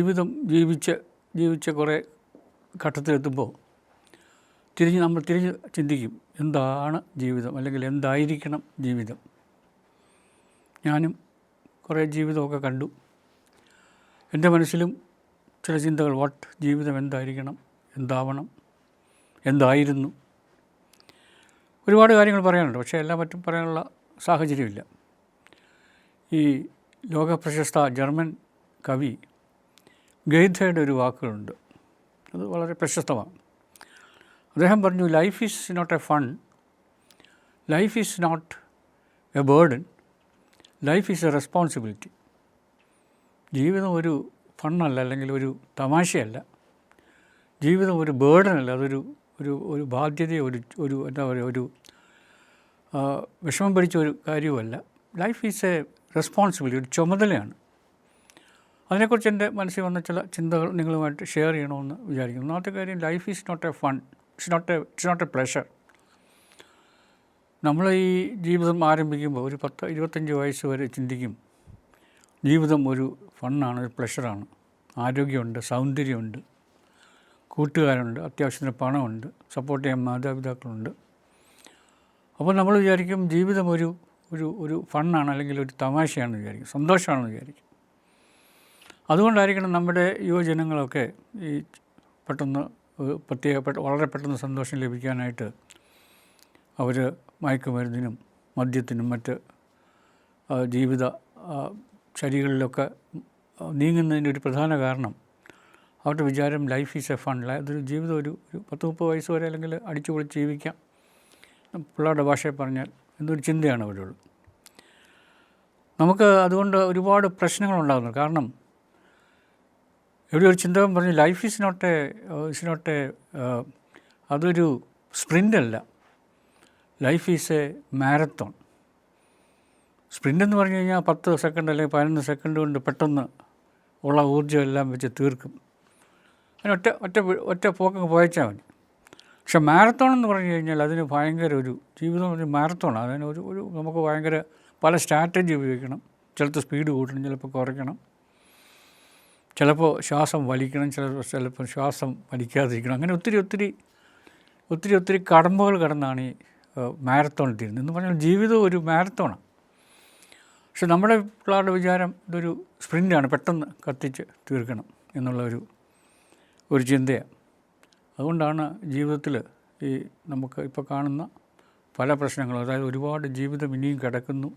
ജീവിതം ജീവിച്ച് ജീവിച്ച കുറേ ഘട്ടത്തിലെത്തുമ്പോൾ തിരിഞ്ഞ് നമ്മൾ തിരിഞ്ഞ് ചിന്തിക്കും എന്താണ് ജീവിതം? അല്ലെങ്കിൽ എന്തായിരിക്കണം ജീവിതം? ഞാനും കുറേ ജീവിതമൊക്കെ കണ്ടു. എന്റെ മനസ്സിലും ചില ചിന്തകൾ വാട്ട് ജീവിതം എന്തായിരിക്കണം? എന്താവണം? എന്തായിരുന്നു? ഒരുപാട് കാര്യങ്ങൾ പറയാനുണ്ട്. പക്ഷേ എല്ലാം മറ്റും പറയാനുള്ള സാഹചര്യമില്ല. ഈ ലോകപ്രശസ്ത ജർമ്മൻ കവി ഗെയ്ഥയുടെ ഒരു വാക്കുകളുണ്ട്. അത് വളരെ പ്രശസ്തമാണ്. അദ്ദേഹം പറഞ്ഞു life is not a fun life is not a burden life is a responsibility ജീവിതം ഒരു ഫണ്ണല്ല അല്ലെങ്കിൽ ഒരു തമാശയല്ല. ജീവിതം ഒരു ബേർഡനല്ല അതൊരു ഒരു ഒരു ബാധ്യതയോ ഒരു ഒരു എന്താ പറയുക ഒരു വിഷമം പിടിച്ച ഒരു കാര്യവുമല്ല. ലൈഫ് ഈസ് എ റെസ്പോൺസിബിലിറ്റി ഒരു ചുമതലയാണ്. അതിനെക്കുറിച്ച് എന്റെ മനസ്സിൽ വന്ന ചില ചിന്തകൾ നിങ്ങളുമായിട്ട് ഷെയർ ചെയ്യണമെന്ന് വിചാരിക്കുന്നു. ഒന്നാമത്തെ കാര്യം life is not a fun it's not a it's not a pleasure നമ്മൾ ഈ ജീവിതം ആരംഭിക്കുമ്പോൾ ഒരു പത്ത് ഇരുപത്തഞ്ച് വയസ്സ് വരെ ചിന്തിക്കും. ജീവിതം ഒരു ഫണ്ണാണ് ഒരു പ്ലഷറാണ് ആരോഗ്യമുണ്ട് സൗന്ദര്യമുണ്ട്. കൂട്ടുകാരുണ്ട് അത്യാവശ്യത്തിന് പണമുണ്ട് സപ്പോർട്ട് ചെയ്യാൻ മാതാപിതാക്കളുണ്ട്. അപ്പോൾ നമ്മൾ വിചാരിക്കും ജീവിതം ഒരു ഒരു ഒരു ഫണ്ണാണ് അല്ലെങ്കിൽ ഒരു തമാശയാണെന്ന് വിചാരിക്കും സന്തോഷമാണെന്ന് വിചാരിക്കും. അതുകൊണ്ടായിരിക്കണം നമ്മുടെ യുവജനങ്ങളൊക്കെ ഈ പെട്ടെന്ന് പ്രത്യേക വളരെ പെട്ടെന്ന് സന്തോഷം ലഭിക്കാനായിട്ട് അവർ മയക്കുമരുന്നിനും മദ്യത്തിനും മറ്റ് ജീവിത ശരികളിലൊക്കെ നീങ്ങുന്നതിന്റെ ഒരു പ്രധാന കാരണം അവരുടെ വിചാരം ലൈഫ് ഈസ് എ ഫൺ അതൊരു ജീവിതം ഒരു ഒരു പത്ത് മുപ്പത് വയസ്സ് വരെ അല്ലെങ്കിൽ അടിച്ചു പൊളിച്ച് ജീവിക്കാം. പിള്ളേരുടെ ഭാഷയിൽ പറഞ്ഞാൽ എന്നൊരു ചിന്തയാണ് അവരുള്ളൂ നമുക്ക് അതുകൊണ്ട് ഒരുപാട് പ്രശ്നങ്ങളുണ്ടാകുന്നു കാരണം ഇവിടെ ഒരു ചിന്തകൻ പറഞ്ഞു life is not a is not a അതൊരു സ്പ്രിന്റ് അല്ല. Life is a marathon sprint എന്ന് പറഞ്ഞു കഴിഞ്ഞാൽ പത്ത് സെക്കൻഡ് അല്ലെങ്കിൽ പതിനൊന്ന് സെക്കൻഡ് കൊണ്ട് പെട്ടെന്ന് ഉള്ള ഊർജം എല്ലാം വെച്ച് തീർക്കും. അതിന് ഒറ്റ ഒറ്റ ഒറ്റ പോക്കങ്ങ് പോയച്ചാൽ മതി. പക്ഷെ മാരത്തോൺ എന്ന് പറഞ്ഞു കഴിഞ്ഞാൽ അതിന് ഭയങ്കര ഒരു ജീവിതം ഒരു മാരത്തോണാണ് അതിന് ഒരു ഒരു നമുക്ക് ഭയങ്കര പല സ്ട്രാറ്റജി ഉപയോഗിക്കണം. ചിലപ്പോൾ സ്പീഡ് കൂട്ടണം ചിലപ്പോൾ കുറയ്ക്കണം. ചിലപ്പോൾ ശ്വാസം വലിക്കണം ചിലപ്പോൾ ചിലപ്പോൾ ശ്വാസം വലിക്കാതിരിക്കണം. അങ്ങനെ ഒത്തിരി ഒത്തിരി ഒത്തിരി ഒത്തിരി കടമ്പകൾ കടന്നാണ് ഈ മാരത്തോൺ തീരുന്നത് എന്ന് പറഞ്ഞാൽ ജീവിതം ഒരു മാരത്തോണാണ്. പക്ഷെ നമ്മുടെ പിള്ളേരുടെ വിചാരം ഇതൊരു സ്പ്രിന്റാണ് പെട്ടെന്ന് കത്തിച്ച് തീർക്കണം എന്നുള്ള ഒരു ഒരു ചിന്തയാണ്. അതുകൊണ്ടാണ് ജീവിതത്തിൽ ഈ നമുക്ക് ഇപ്പോൾ കാണുന്ന പല പ്രശ്നങ്ങളും. അതായത് ഒരുപാട് ജീവിതം ഇനിയും കിടക്കുന്നു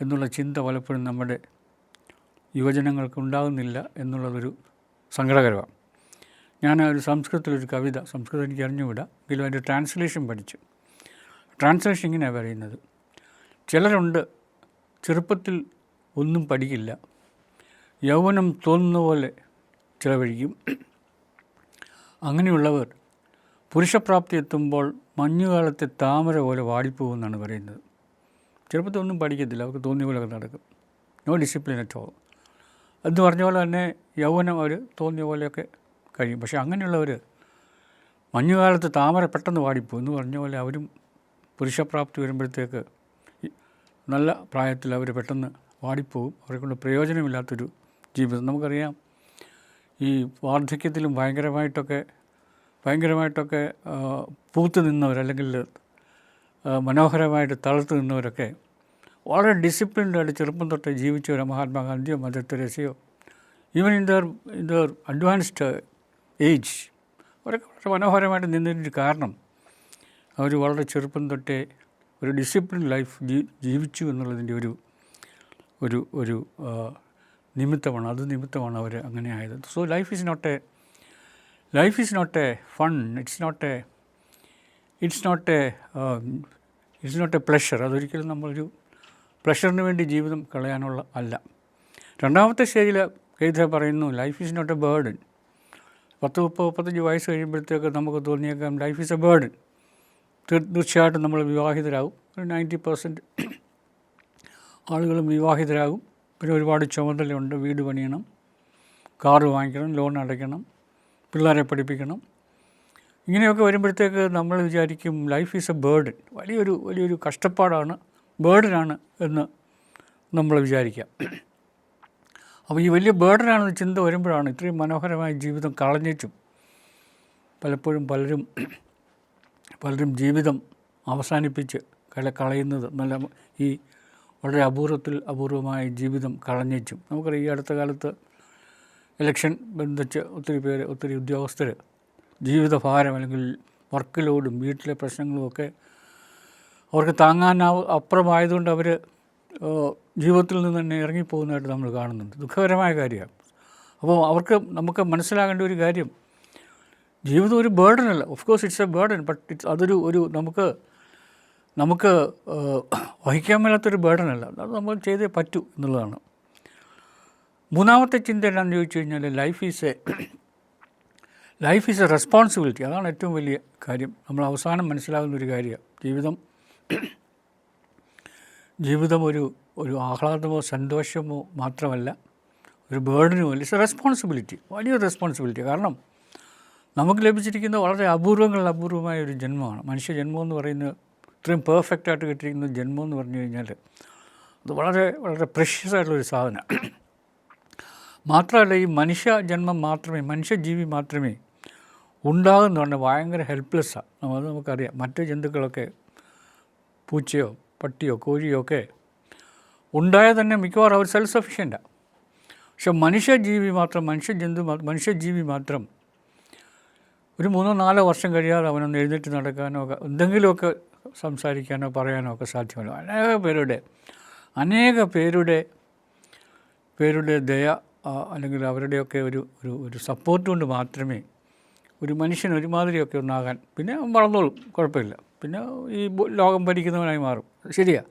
എന്നുള്ള ചിന്ത പലപ്പോഴും നമ്മുടെ യുവജനങ്ങൾക്ക് ഉണ്ടാകുന്നില്ല എന്നുള്ളതൊരു സങ്കടകരമാണ് ഞാൻ ഒരു സംസ്കൃതത്തിലൊരു കവിത സംസ്കൃതം എനിക്ക് അറിഞ്ഞുകൂടാ. എങ്കിലും അതിന്റെ ട്രാൻസ്ലേഷൻ പഠിച്ചു. ട്രാൻസ്ലേഷൻ ഇങ്ങനെയാണ് പറയുന്നത്. ചിലരുണ്ട് ചെറുപ്പത്തിൽ ഒന്നും പഠിക്കില്ല. യൗവനം തോന്നുന്ന പോലെ ചിലവഴിക്കും. അങ്ങനെയുള്ളവർ പുരുഷപ്രാപ്തി എത്തുമ്പോൾ മഞ്ഞുകാലത്തെ താമര പോലെ വാടിപ്പോകുമെന്നാണ് പറയുന്നത്. ചെറുപ്പത്തിൽ ഒന്നും പഠിക്കത്തില്ല. അവർക്ക് തോന്നിയ പോലെ നടക്കും. നോ ഡിസിപ്ലിൻ അറ്റ് ഓൾ എന്ന് പറഞ്ഞ പോലെ തന്നെ യൗവനം അവർ തോന്നിയ പോലെയൊക്കെ കഴിയും. പക്ഷേ അങ്ങനെയുള്ളവർ മഞ്ഞുകാലത്ത് താമര പെട്ടെന്ന് വാടിപ്പോകും എന്ന് പറഞ്ഞ പോലെ അവരും പുരുഷപ്രാപ്തി വരുമ്പോഴത്തേക്ക് നല്ല പ്രായത്തിൽ അവർ പെട്ടെന്ന് വാടിപ്പോവും അവരെ കൊണ്ട് പ്രയോജനമില്ലാത്തൊരു ജീവിതം. നമുക്കറിയാം ഈ വാർദ്ധക്യത്തിലും ഭയങ്കരമായിട്ടൊക്കെ ഭയങ്കരമായിട്ടൊക്കെ പൂത്ത് നിന്നവർ അല്ലെങ്കിൽ മനോഹരമായിട്ട് തളർത്ത് നിന്നവരൊക്കെ വളരെ ഡിസിപ്ലിൻഡ് ആയിട്ട് ചെറുപ്പം തൊട്ട് ജീവിച്ചവരോ മഹാത്മാഗാന്ധിയോ mother തെരേസയോ even in their in their advanced age അവരൊക്കെ വളരെ മനോഹരമായിട്ട് നിന്നതിന്റെ കാരണം. അവർ വളരെ ചെറുപ്പം തൊട്ടേ ഒരു ഡിസിപ്ലിൻ ലൈഫ് ജീവിച്ചു എന്നുള്ളതിന്റെ ഒരു ഒരു ഒരു നിമിത്തമാണ്. അത് നിമിത്തമാണ് അവർ അങ്ങനെ ആയത്. So life is not a life is not a fun it's not a it's not a it's not a pleasure അതൊരിക്കലും നമ്മളൊരു പ്ലഷറിന് വേണ്ടി ജീവിതം കളയാനുള്ള അല്ല. രണ്ടാമത്തെ സ്റ്റേജിൽ കൈത പറയുന്നു life is not a burden പത്ത് മുപ്പത് മുപ്പത്തഞ്ച് വയസ്സ് കഴിയുമ്പോഴത്തേക്ക് നമുക്ക് തോന്നിയേക്കാം ലൈഫ് ഈസ് എ ബേർഡൻ തീർച്ചയായിട്ടും നമ്മൾ വിവാഹിതരാകും. ഒരു നയന്റി പെർസെന്റ് ആളുകളും വിവാഹിതരാകും. പിന്നെ ഒരുപാട് ചുമതലയുണ്ട്. വീട് പണിയണം കാറ് വാങ്ങിക്കണം ലോൺ അടയ്ക്കണം പിള്ളേരെ പഠിപ്പിക്കണം. ഇങ്ങനെയൊക്കെ വരുമ്പോഴത്തേക്ക് നമ്മൾ വിചാരിക്കും ലൈഫ് ഈസ് എ ബേർഡൻ വലിയൊരു വലിയൊരു കഷ്ടപ്പാടാണ് ബേർഡനാണ് എന്ന് നമ്മൾ വിചാരിക്കാം. അപ്പോൾ ഈ വലിയ ബേർഡനാണെന്ന് ചിന്ത വരുമ്പോഴാണ് ഇത്രയും മനോഹരമായ ജീവിതം കളഞ്ഞേച്ചും പലപ്പോഴും പലരും പലരും ജീവിതം അവസാനിപ്പിച്ച് കല കളയുന്നത് നല്ല ഈ വളരെ അപൂർവത്തിൽ അപൂർവമായ ജീവിതം കളഞ്ഞേച്ചും. നമുക്കറിയാം ഈ അടുത്ത കാലത്ത് ഇലക്ഷൻ ബന്ധിച്ച് ഒത്തിരി പേര് ഒത്തിരി ഉദ്യോഗസ്ഥർ ജീവിതഭാരം അല്ലെങ്കിൽ വർക്ക് ലോഡും വീട്ടിലെ പ്രശ്നങ്ങളും ഒക്കെ അവർക്ക് താങ്ങാനാവ് അപ്പുറമായതുകൊണ്ട് അവർ ജീവിതത്തിൽ നിന്ന് തന്നെ ഇറങ്ങിപ്പോകുന്നതായിട്ട് നമ്മൾ കാണുന്നുണ്ട്. ദുഃഖകരമായ കാര്യമാണ്. അപ്പോൾ അവർക്ക് നമുക്ക് മനസ്സിലാകേണ്ട ഒരു കാര്യം ജീവിതം ഒരു ബേർഡൻ അല്ല. Of course it's a burden but it's അതൊരു ഒരു നമുക്ക് നമുക്ക് വഹിക്കാൻ മേലാത്തൊരു ബേർഡൻ അല്ല. അത് നമ്മൾ ചെയ്തേ പറ്റൂ എന്നുള്ളതാണ്. മൂന്നാമത്തെ ചിന്ത എന്താണെന്ന് ചോദിച്ചു കഴിഞ്ഞാൽ life is a life is a responsibility അതാണ് ഏറ്റവും വലിയ കാര്യം. നമ്മൾ അവസാനം മനസ്സിലാകുന്ന ഒരു കാര്യമാണ്. ജീവിതം ജീവിതം ഒരു ഒരു ആഹ്ലാദമോ സന്തോഷമോ മാത്രമല്ല ഒരു ബേർഡനും അല്ല ഇറ്റ്സ് റെസ്പോൺസിബിലിറ്റി വലിയ റെസ്പോൺസിബിലിറ്റി. കാരണം നമുക്ക് ലഭിച്ചിരിക്കുന്ന വളരെ അപൂർവങ്ങളിൽ അപൂർവമായ ഒരു ജന്മമാണ്. മനുഷ്യ ജന്മം എന്ന് പറയുന്നത് ഇത്രയും പെർഫെക്റ്റ് ആയിട്ട് കിട്ടിയിരിക്കുന്ന ജന്മം എന്ന് പറഞ്ഞു കഴിഞ്ഞാൽ അത് വളരെ വളരെ പ്രഷ്യസ് ആയിട്ടുള്ളൊരു സാധനമാണ് മാത്രമല്ല ഈ മനുഷ്യ ജന്മം മാത്രമേ മനുഷ്യജീവി മാത്രമേ ഉണ്ടാകുന്നുണ്ട് ഭയങ്കര ഹെൽപ്ലെസ്സാണ് അത് നമുക്കറിയാം. മറ്റ് ജന്തുക്കളൊക്കെ പൂച്ചയോ പട്ടിയോ കോഴിയോ ഒക്കെ ഉണ്ടായാൽ തന്നെ മിക്കവാറും അവർ സെൽഫ് സഫിഷ്യന്റാണ് പക്ഷെ മനുഷ്യജീവി മാത്രം മനുഷ്യജന്തു മനുഷ്യജീവി മാത്രം ഒരു മൂന്നോ നാലോ വർഷം കഴിയാതെ അവനൊന്ന് എഴുന്നേറ്റ് നടക്കാനോ എന്തെങ്കിലുമൊക്കെ സംസാരിക്കാനോ പറയാനോ ഒക്കെ സാധ്യമല്ല. അനേക പേരുടെ അനേക പേരുടെ പേരുടെ ദയ അല്ലെങ്കിൽ അവരുടെയൊക്കെ ഒരു ഒരു ഒരു സപ്പോർട്ട് കൊണ്ട് മാത്രമേ ഒരു മനുഷ്യൻ ഒരുമാതിരിയൊക്കെ ഒന്നാകാൻ പിന്നെ വളർന്നോളും കുഴപ്പമില്ല. പിന്നെ ഈ ലോകം ഭരിക്കുന്നവനായി മാറും. ശരിയാ.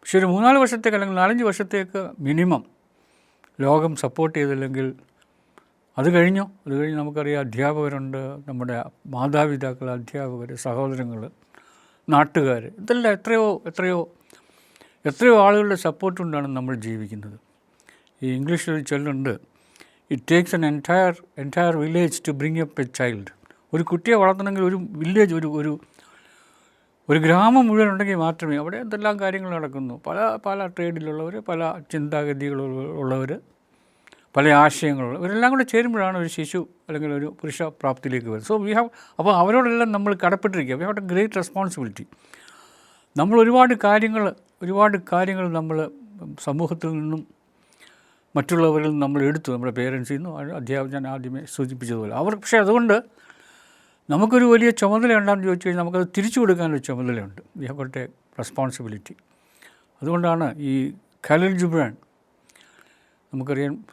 പക്ഷെ ഒരു മൂന്നാൽ വർഷത്തേക്ക് അല്ലെങ്കിൽ നാലഞ്ച് വർഷത്തേക്ക് മിനിമം ലോകം സപ്പോർട്ട് ചെയ്തില്ലെങ്കിൽ അത് കഴിഞ്ഞോ? അത് കഴിഞ്ഞ് നമുക്കറിയാം അധ്യാപകരുണ്ട് നമ്മുടെ മാതാപിതാക്കൾ അധ്യാപകർ സഹോദരങ്ങൾ നാട്ടുകാർ ഇതെല്ലാം എത്രയോ എത്രയോ എത്രയോ ആളുകളുടെ സപ്പോർട്ട് കൊണ്ടാണ് നമ്മൾ ജീവിക്കുന്നത്. ഈ ഇംഗ്ലീഷിൽ ഒരു ചൊല്ലുണ്ട് it takes an entire entire village to bring up a child ഒരു കുട്ടിയെ വളർത്തണമെങ്കിൽ ഒരു വില്ലേജ് ഒരു ഒരു ഒരു ഗ്രാമം മുഴുവൻ ഉണ്ടെങ്കിൽ മാത്രമേ അവിടെ എന്തെല്ലാം കാര്യങ്ങൾ നടക്കുന്നു. പല പല ട്രേഡിലുള്ളവർ പല ചിന്താഗതികളുള്ളവർ പല ആശയങ്ങളുള്ള ഇവരെല്ലാം കൂടെ ചേരുമ്പോഴാണ് ഒരു ശിശു അല്ലെങ്കിൽ ഒരു പുരുഷ പ്രാപ്തിയിലേക്ക് വരുന്നത്. സോ വി ഹാവ് അപ്പോൾ അവരോടെല്ലാം നമ്മൾ കടപ്പെട്ടിരിക്കുക. We have a great responsibility നമ്മൾ ഒരുപാട് കാര്യങ്ങൾ ഒരുപാട് കാര്യങ്ങൾ നമ്മൾ സമൂഹത്തിൽ നിന്നും മറ്റുള്ളവരിൽ നിന്ന് നമ്മൾ എടുത്തു. നമ്മുടെ പേരൻസിൽ നിന്നും അധ്യാപകൻ ആദ്യമേ സൂചിപ്പിച്ചതുപോലെ. അവർ പക്ഷേ അതുകൊണ്ട് നമുക്കൊരു വലിയ ചുമതല ഉണ്ടാകുന്ന ചോദിച്ചു കഴിഞ്ഞാൽ നമുക്കത് തിരിച്ചു കൊടുക്കാനൊരു ചുമതലയുണ്ട്. We have got a responsibility അതുകൊണ്ടാണ് ഈ ഖലിൽ ജുബ്രാൻ നമുക്കറിയാം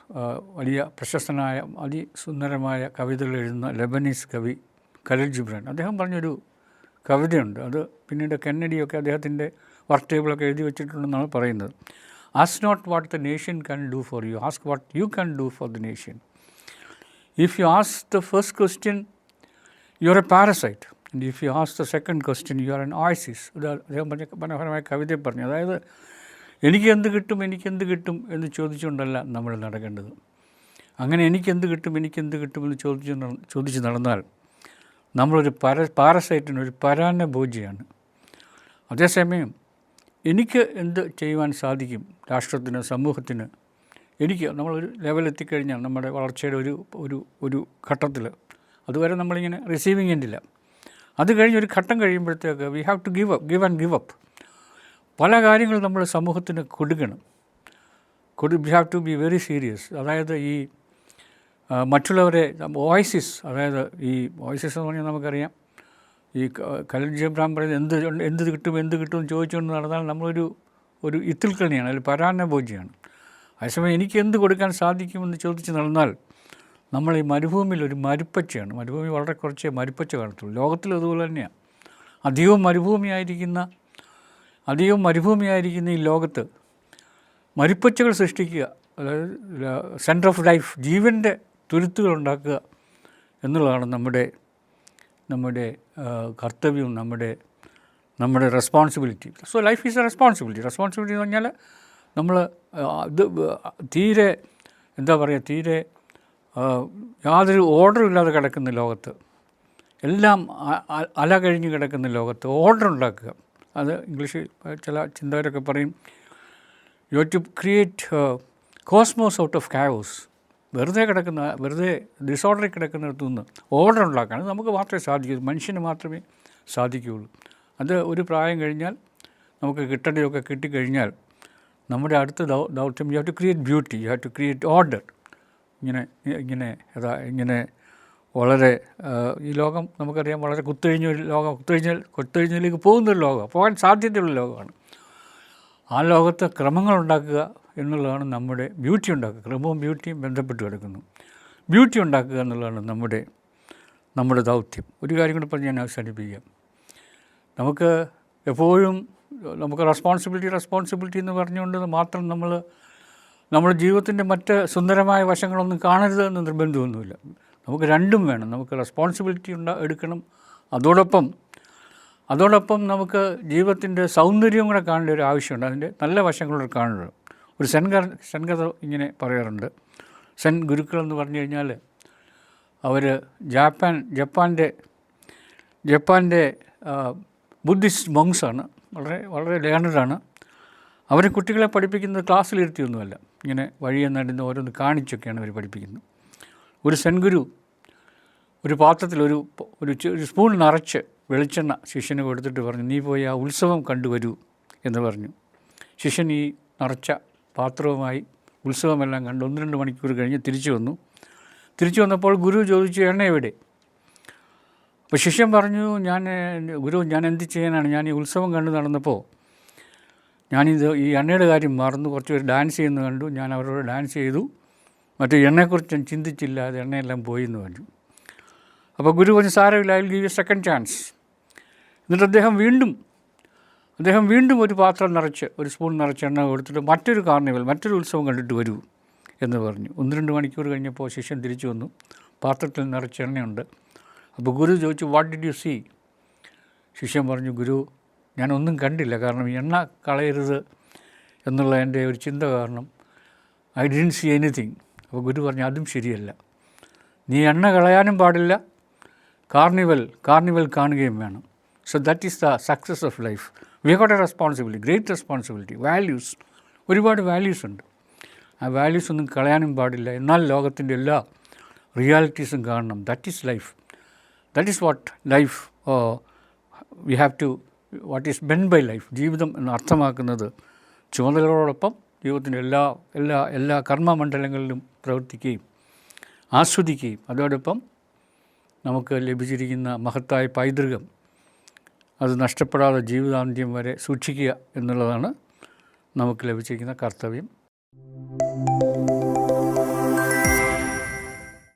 വലിയ പ്രശസ്തനായ അതിസുന്ദരമായ കവിതകൾ എഴുതുന്ന ലെബനീസ് കവി ഖലിൽ ജുബ്രാൻ. അദ്ദേഹം പറഞ്ഞൊരു കവിതയുണ്ട്. അത് പിന്നീട് കെന്നഡിയൊക്കെ അദ്ദേഹത്തിന്റെ വർക്ക് ടേബിളൊക്കെ എഴുതി വെച്ചിട്ടുണ്ടെന്നാണ് പറയുന്നത്. Ask not what the nation can do for you ask what you can do for the nation if you ask the first question are a parasite and if you ask the second question you are an oasis ഇത് അദ്ദേഹം പറഞ്ഞ മനോഹരമായ കവിത പറഞ്ഞു. അതായത് എനിക്ക് എന്ത് കിട്ടും എനിക്കെന്ത് കിട്ടും എന്ന് ചോദിച്ചുകൊണ്ടല്ല നമ്മൾ നടക്കേണ്ടത്. അങ്ങനെ എനിക്കെന്ത് കിട്ടും എനിക്കെന്ത് കിട്ടും എന്ന് ചോദിച്ചു ചോദിച്ച് നടന്നാൽ നമ്മളൊരു പര പാരസൈറ്റിന് ഒരു പരാന്നഭോജിയാണ്. അതേസമയം എനിക്ക് എന്ത് ചെയ്യുവാൻ സാധിക്കും രാഷ്ട്രത്തിന് സമൂഹത്തിന്? എനിക്ക് നമ്മളൊരു ലെവലെത്തിക്കഴിഞ്ഞാൽ നമ്മുടെ വളർച്ചയുടെ ഒരു ഒരു ഒരു ഘട്ടത്തിൽ അതുവരെ നമ്മളിങ്ങനെ റിസീവിങ് എൻഡില്ല അത് കഴിഞ്ഞ് ഒരു ഘട്ടം കഴിയുമ്പോഴത്തേക്ക് we have to give up give and give up പല കാര്യങ്ങൾ നമ്മൾ സമൂഹത്തിന് കൊടുക്കണം. കൊടു we have to be very serious അതായത് ഈ മറ്റുള്ളവരെ വോയിസസ് അതായത് ഈ വോയിസസ് എന്ന് പറഞ്ഞാൽ നമുക്കറിയാം. ഈ കലൻ ജബ്രാം പറയുന്നത് എന്ത് എന്ത് കിട്ടും എന്ത് കിട്ടും ചോദിച്ചുകൊണ്ട് നടന്നാൽ നമ്മളൊരു ഒരു ഇത്തിൽ കണിയാണ് അതിൽ പരാന്നഭോജിയാണ്. അതേസമയം എനിക്ക് എന്ത് കൊടുക്കാൻ സാധിക്കുമെന്ന് ചോദിച്ച് നടന്നാൽ നമ്മൾ ഈ മരുഭൂമിയിൽ ഒരു മരുപ്പച്ചയാണ്. മരുഭൂമി വളരെ കുറച്ചേ മരുപ്പച്ച കാണത്തുള്ളൂ. ലോകത്തിൽ അതുപോലെ തന്നെയാണ് അധികവും മരുഭൂമിയായിരിക്കുന്ന അധികവും മരുഭൂമിയായിരിക്കുന്ന ഈ ലോകത്ത് മരുപ്പച്ചകൾ സൃഷ്ടിക്കുക അതായത് സെന്റർ ഓഫ് ലൈഫ് ജീവന്റെ തുരുത്തുകൾ ഉണ്ടാക്കുക എന്നുള്ളതാണ് നമ്മുടെ നമ്മുടെ കർത്തവ്യവും നമ്മുടെ നമ്മുടെ responsibility so life is a responsibility responsibility എന്ന് പറഞ്ഞാൽ നമ്മൾ ഇത് തീരെ എന്താ പറയുക തീരെ യാതൊരു ഓർഡറും ഇല്ലാതെ കിടക്കുന്ന ലോകത്ത്. എല്ലാം അല കഴിഞ്ഞ് കിടക്കുന്ന ലോകത്ത് ഓർഡർ ഉണ്ടാക്കുക. അത് ഇംഗ്ലീഷിൽ ചില ചിന്തകരൊക്കെ പറയും you to create cosmos out of chaos വെറുതെ കിടക്കുന്ന വെറുതെ ഡിസോർഡറിൽ കിടക്കുന്നിടത്തു നിന്ന് ഓർഡർ ഉണ്ടാക്കാൻ നമുക്ക് മാത്രമേ സാധിക്കൂ മനുഷ്യന് മാത്രമേ സാധിക്കുകയുള്ളൂ. അത് ഒരു പ്രായം കഴിഞ്ഞാൽ നമുക്ക് കിട്ടേണ്ടതൊക്കെ കിട്ടിക്കഴിഞ്ഞാൽ നമ്മുടെ അടുത്ത ദൗ ദൗത്യം you have to create beauty you have to create order ഇങ്ങനെ ഇങ്ങനെ അതാ ഇങ്ങനെ വളരെ ഈ ലോകം നമുക്കറിയാം വളരെ കുത്തഴിഞ്ഞ ഒരു ലോകം കുത്തഴിഞ്ഞ കുത്തഴിഞ്ഞിലേക്ക് പോകുന്നൊരു ലോകം പോകാൻ സാധ്യതയുള്ള ലോകമാണ്. ആ ലോകത്ത് ക്രമങ്ങൾ ഉണ്ടാക്കുക എന്നുള്ളതാണ് നമ്മുടെ ബ്യൂട്ടി ഉണ്ടാക്കുക ക്രമവും ബ്യൂട്ടിയും ബന്ധപ്പെട്ട് കിടക്കുന്നു. ബ്യൂട്ടി ഉണ്ടാക്കുക എന്നുള്ളതാണ് നമ്മുടെ നമ്മുടെ ദൗത്യം. ഒരു കാര്യം കൂടി പറഞ്ഞ് ഞാൻ അവസാനിപ്പിക്കാം. നമുക്ക് എപ്പോഴും നമുക്ക് റെസ്പോൺസിബിലിറ്റി റെസ്പോൺസിബിലിറ്റി എന്ന് പറഞ്ഞുകൊണ്ട് മാത്രം നമ്മൾ നമ്മുടെ ജീവിതത്തിന്റെ മറ്റ് സുന്ദരമായ വശങ്ങളൊന്നും കാണരുത് എന്ന് നിർബന്ധമൊന്നുമില്ല. നമുക്ക് രണ്ടും വേണം. നമുക്ക് റെസ്പോൺസിബിലിറ്റി ഉണ്ട എടുക്കണം. അതോടൊപ്പം അതോടൊപ്പം നമുക്ക് ജീവിതത്തിന്റെ സൗന്ദര്യം കൂടെ കാണേണ്ട ഒരു ആവശ്യമുണ്ട്. അതിന്റെ നല്ല വശങ്ങളൂടെ കാണുന്നത് ഒരു സെൻ സെൻകഥ ഇങ്ങനെ പറയാറുണ്ട്. സെൻ ഗുരുക്കൾ എന്ന് പറഞ്ഞു കഴിഞ്ഞാൽ അവർ ജാപ്പാൻ ജപ്പാന്റെ ജപ്പാന്റെ ബുദ്ധിസ്റ്റ് മോങ്സാണ് വളരെ വളരെ ലേണഡാണ് അവർ കുട്ടികളെ പഠിപ്പിക്കുന്നത് ക്ലാസ്സിലിരുത്തിയൊന്നുമല്ല ഇങ്ങനെ വഴിയെ നടന്ന് ഓരോന്ന് കാണിച്ചൊക്കെയാണ് അവർ പഠിപ്പിക്കുന്നത്. ഒരു സെൻഗുരു ഒരു പാത്രത്തിൽ ഒരു ഒരു ഒരു സ്പൂൺ നിറച്ച് വെളിച്ചെണ്ണ ശിഷ്യന് കൊടുത്തിട്ട് പറഞ്ഞു നീ പോയി ആ ഉത്സവം കണ്ടുവരൂ എന്ന് പറഞ്ഞു. ശിഷ്യൻ ഈ നിറച്ച പാത്രവുമായി ഉത്സവമെല്ലാം കണ്ട് ഒന്ന് രണ്ട് മണിക്കൂർ കഴിഞ്ഞ് തിരിച്ചു വന്നു. തിരിച്ചു വന്നപ്പോൾ ഗുരു ചോദിച്ചു എണ്ണ എവിടെ? അപ്പോൾ ശിഷ്യൻ പറഞ്ഞു ഞാൻ ഗുരു ഞാൻ എന്ത് ചെയ്യാനാണ്? ഞാൻ ഈ ഉത്സവം കണ്ടു നടന്നപ്പോൾ ഞാനിത് ഈ എണ്ണയുടെ കാര്യം മറന്നു. കുറച്ച് പേര് ഡാൻസ് ചെയ്യുന്നത് കണ്ടു. ഞാൻ അവരോട് ഡാൻസ് ചെയ്തു. മറ്റേ എണ്ണയെക്കുറിച്ച് ചിന്തിച്ചില്ല. അത് എണ്ണയെല്ലാം പോയി എന്ന് പറഞ്ഞു. അപ്പോൾ ഗുരു പറഞ്ഞു സാരമില്ല. I give you second chance എന്നിട്ട് അദ്ദേഹം വീണ്ടും അദ്ദേഹം വീണ്ടും ഒരു പാത്രം നിറച്ച് ഒരു സ്പൂൺ നിറച്ച് എണ്ണ കൊടുത്തിട്ട് മറ്റൊരു കാർണിവൽ മറ്റൊരു ഉത്സവം കണ്ടിട്ട് വരൂ എന്ന് പറഞ്ഞു. ഒന്ന് രണ്ട് മണിക്കൂർ കഴിഞ്ഞപ്പോൾ ശിഷ്യൻ തിരിച്ചു വന്നു. പാത്രത്തിൽ നിറച്ച് എണ്ണയുണ്ട്. അപ്പോൾ ഗുരു ചോദിച്ചു വാട്ട് ഡിഡ് യു സീ ശിഷ്യൻ പറഞ്ഞു ഗുരു ഞാനൊന്നും കണ്ടില്ല. കാരണം എണ്ണ കളയരുത് എന്നുള്ള എന്റെ ഒരു ചിന്ത കാരണം. I didn't see anything. അപ്പോൾ ഗുരു പറഞ്ഞു അതും ശരിയല്ല. നീ എണ്ണ കളയാനും പാടില്ല. കാർണിവൽ കാർണിവൽ കാണുകയും വേണം. So that is the success of life we got a responsibility great responsibility values ഒരുപാട് വാല്യൂസ് ഉണ്ട്. ആ വാല്യൂസ് ഒന്നും കളയാനും പാടില്ല. എന്നാൽ ലോകത്തിന്റെ എല്ലാ റിയാലിറ്റീസും കാണണം. That is life that is what life we have to what is meant by life ജീവിതം എന്ന് അർത്ഥമാക്കുന്നത് ചുമതലകളോടൊപ്പം ജീവിതത്തിന്റെ എല്ലാ എല്ലാ എല്ലാ കർമ്മമണ്ഡലങ്ങളിലും പ്രവർത്തിക്കുകയും ആസ്വദിക്കുകയും അതോടൊപ്പം നമുക്ക് ലഭിച്ചിരിക്കുന്ന മഹത്തായ പൈതൃകം അത് നഷ്ടപ്പെടാതെ ജീവിതാന്ത്യം വരെ സൂക്ഷിക്കുക എന്നുള്ളതാണ് നമുക്ക് ലഭിച്ചിരിക്കുന്ന കർത്തവ്യം.